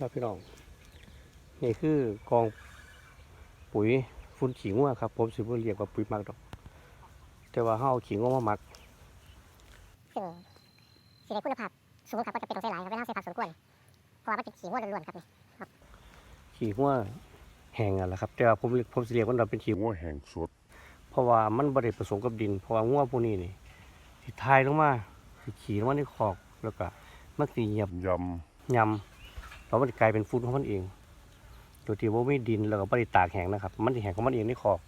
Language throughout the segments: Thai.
ครับพี่น้อง นี่คือกองปุ๋ยฟุ้นขิงว่าครับผมสิบ่เรียกว่าปุ๋ยหมักดอก แต่ว่าเฮาเอาขิงว่ามาหมักซึ่งสีได้คุณภาพสูงครับก็จะเป็นต้องใช้หลายครับเวลาใส่ผักสวนกวนเพราะว่ามันเป็นขี้ง่วนล้วนๆครับนี่ขิงว่าแห้งอะแหละครับ แต่ว่าผมผมสิเรียกว่าเราเป็นขิงหัวแห่งสดเพราะว่ามันบ่ได้ผสมกับดิน เพราะว่างัวพวกนี้นี่สิทายลงมาสิขี่ลงมาในคอกแล้วก็มันสิเหยียบยยำ แล้วมันกลายเป็นฟุ้นของมันเองโดยที่ว่าไม่ดินแล้วก็ไม่ได้ตากแห้งนะครับ มันแห้งของมันเองในคอก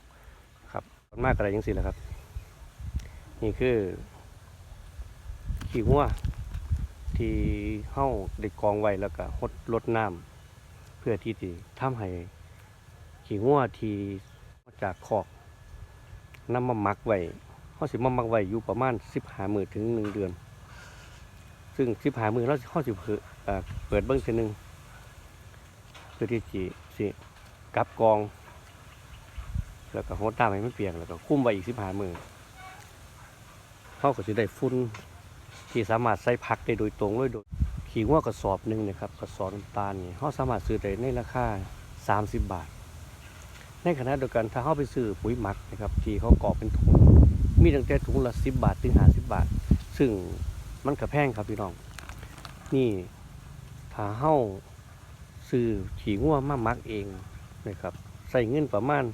ครับส่วนมากอะไรยังสิแหละครับ นี่คือขี้งัวที่เฮ้าได้กกองไว้แล้วก็หดลดน้ำเพื่อที่จะทำให้ขี้งัวที่มาจากคอกน้ำมามักไว้เขาสิมามักไว้อยู่ประมาณสิบหามือถึงหนึ่งเดือน ซึ่งสิบหามือเราเขาสิเปิดเอ่อเปิดเบิ้งเทีนึง พื่อที่จะสิกับกอง แล้วก็หดตามให้มันเปียกแล้วก็คุ้มไว้อีกสิบหามือเขาก็สิได้ฟุ้นที่สามารถใส่พักได้โดยตรงเลยโดยขี่ว่ากระสอบหนึ่งนะครับกระสอบน้ำตาลนี่เขาสามารถซื้อได้ในราคาสามสิบบาท ในขณะเดียวกันถ้าเขาไปซื้อปุ๋ยหมักนะครับที่เขากรอกเป็นถุงมีตั้งแต่ถุงละสิบบาทถึงห้าสิบบาท ซึ่งมันก็แพงครับพี่น้อง นี่ถ้าเฮา ซื้อขี่งัวมามักเองนะครับใส่เงินประมาณ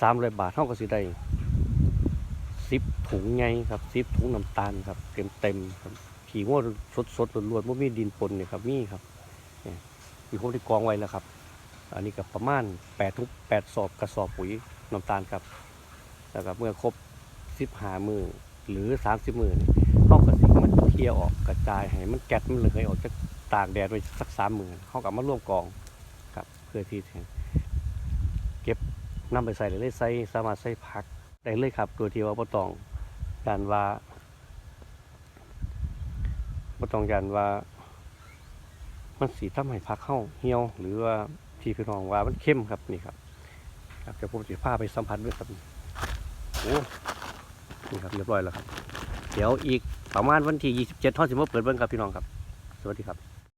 สามร้อยบาทเท่ากับสิได้สิบถุงไงครับสิบถุงน้ำตาลครับเต็มเต็มครับขี่งัวสดสดๆล้วนๆไม่มีดินปนเนี่ยครับมีครับนี่ยมีคนที่กองไว้แล้วครับ อันนี้ก็ประมาณแปดทุกแปดสอบกระสอบปุ๋ยน้ำตาลครับแล้วก็เมื่อครบสิบหามือหรือสามสิบมือนี่เขาก็สิมันเคลียออกกระจายให้มันแกะมันเลยออกจากตากแดดไว้สักสามมือเขากับมาร่วมกอง พื่อที่จะเก็บนำไปใส่ได้เลยใส่สามารถใส่ผักได้เลยครับ โดยที่ว่าบ่ต้องการว่าบ่ต้องการว่า มันสีทำให้ผักเข้าเหี่ยว หรือว่าที่พี่น้องว่ามันเข้มครับนี่ครับครับเดี๋ยวผมจะพาไปสัมผัสด้วยครับโอ้นี่ครับเรียบร้อยแล้วครับ เดี๋ยวอีกประมาณวันที่ 27ท่อสิมเปิดเบิ้งครับพี่น้องครับ สวัสดีครับ